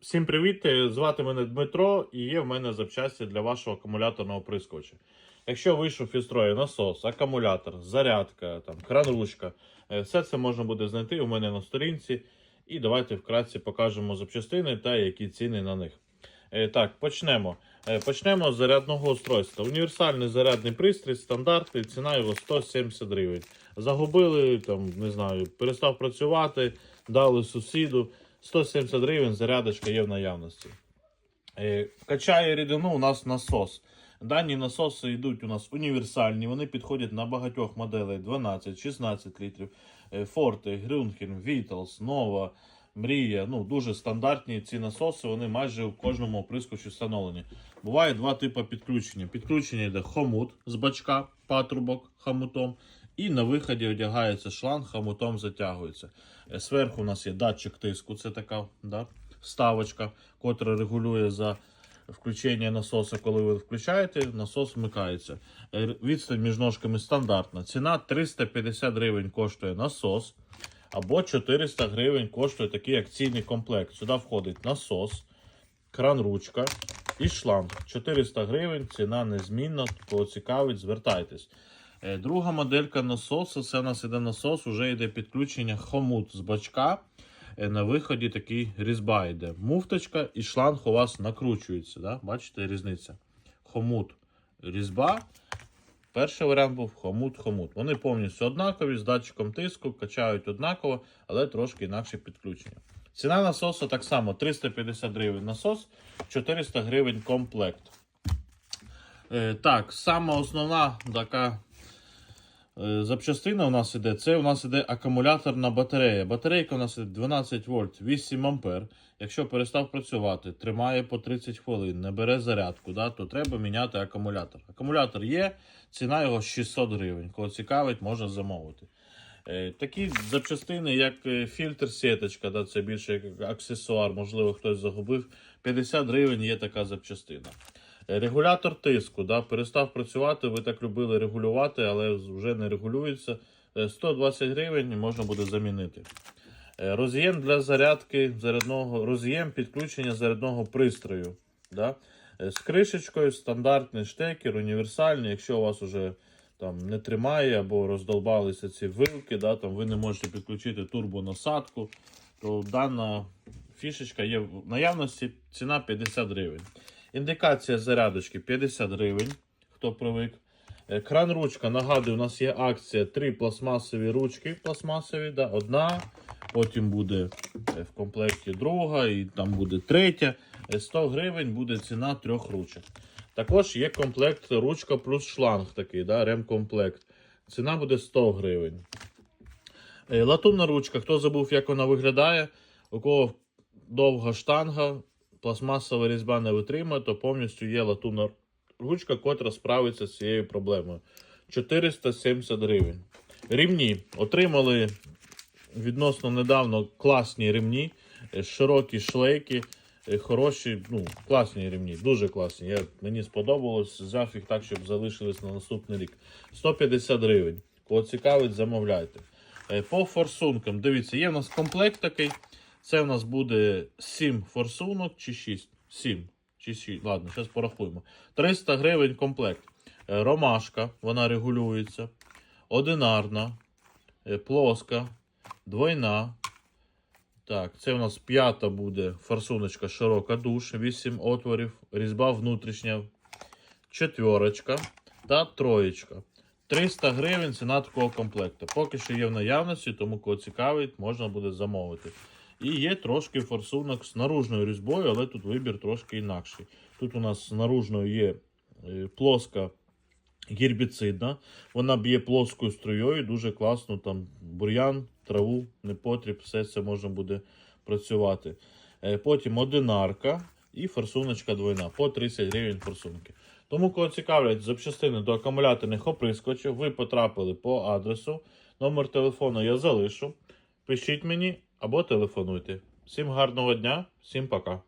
Всім привіт! Звати мене Дмитро і є в мене запчасті для вашого акумуляторного прискоча. Якщо вийшов із строю насос, акумулятор, зарядка, там, кран-ручка, е, все це можна буде знайти у мене на сторінці. І давайте вкратце покажемо запчастини та які ціни на них. Е, Так, почнемо. Е, Почнемо з зарядного устройства. Універсальний зарядний пристрій, стандартний, ціна його 170 гривень. Загубили, там, не знаю, перестав працювати, дали сусіду. 170 гривень зарядочка є в наявності. Е, Качає рідину у нас насос. Дані насоси йдуть у нас універсальні, вони підходять на багатьох моделей 12-16 літрів. Е, Форте, Грюнхен, Вітлс, Нова, Мрія. Ну, дуже стандартні ці насоси, вони майже у кожному оприскувачі встановлені. Буває два типи підключення. Підключення йде хомут з бачка, патрубок хомутом. І на виході одягається шланг, хомутом затягується. Е, Зверху у нас є датчик тиску, це така да, вставочка, котра регулює за включення насоса. Коли ви включаєте, насос вмикається. Е, Відстань між ножками стандартна. Ціна 350 гривень коштує насос. Або 400 гривень коштує такий акційний комплект. Сюди входить насос, кран-ручка і шланг. 400 гривень, ціна незмінна. Кого цікавить, звертайтесь. Е, Друга моделька насосу. Це у нас іде насос, вже йде підключення хомут з бачка. Е, На виході такий різьба йде. Муфточка і шланг у вас накручується. Да? Бачите різниця? Хомут різьба. Перший варіант був хомут-хомут. Вони повністю однакові, з датчиком тиску, качають однаково, але трошки інакше підключення. Ціна насосу так само 350 гривень насос, 400 гривень комплект. Е, так, сама основна така запчастина у нас іде. Це у нас іде акумуляторна батарея. Батарейка у нас іде 12 вольт, 8 ампер. Якщо перестав працювати, тримає по 30 хвилин, не бере зарядку, да, то треба міняти акумулятор. Акумулятор є, ціна його 600 гривень. Кого цікавить, може замовити. Е, Такі запчастини, як е, фільтр сіточка, да, це більше як аксесуар, можливо, хтось загубив. 50 гривень є така запчастина. Е, Регулятор тиску, да, перестав працювати, ви так любили регулювати, але вже не регулюється. Е, 120 гривень можна буде замінити. Е, Роз'єм для зарядки зарядного роз'єм підключення зарядного пристрою. Да? Е, З кришечкою, стандартний штекер, універсальний. Якщо у вас вже там не тримає або роздолбалися ці вилки, да, там ви не можете підключити турбонасадку, то дана фішечка є в наявності, ціна 50 гривень. Індикація зарядочки 50 гривень, хто привик. Е, Кран ручка, нагадую, у нас є акція три пластмасові ручки. Пластмасові, да, одна, потім буде е, в комплекті друга, і там буде третя. Е, 100 гривень буде ціна трьох ручок. Також є комплект ручка плюс шланг такий, да, ремкомплект. Ціна буде 100 гривень. Е, Латунна ручка, хто забув, як вона виглядає, у кого довга штанга, пластмасова різьба не витримує, то повністю є латунна ручка, котра справиться з цією проблемою. 470 гривень. Рівні отримали відносно недавно класні ремні, е, широкі шлейки, е, хороші, ну, класні ремні, дуже класні. Я, мені сподобалось, взяв їх так, щоб залишились на наступний рік. 150 гривень. Кого цікавить, замовляйте. Е, По форсункам, дивіться, є в нас комплект такий. Це в нас буде 7 форсунок чи 6? 7 чи 6. Ладно, зараз порахуємо. 300 гривень комплект. Е, Ромашка, вона регулюється. Одинарна, е, плоска, двойна. Так, це у нас п'ята буде форсуночка широка душ, 8 отворів, різьба внутрішня, четверочка та троєчка. 300 гривень ціна такого комплекту. Поки що є в наявності, тому кого цікавить, можна буде замовити. І є трошки форсунок з наружною різьбою, але тут вибір трошки інакший. Тут у нас з наружною є е, плоска гербіцидна. Вона б'є плоскою струєю, дуже класно. Там бур'ян, траву, непотріб, все це можна буде працювати. Е, Потім одинарка і форсуночка двойна по 30 гривень форсунки. Тому, кого цікавлять запчастини до акумуляторних оприскувачів, ви потрапили по адресу. Номер телефону я залишу. Пишіть мені або телефонуйте. Всім гарного дня, всім пока.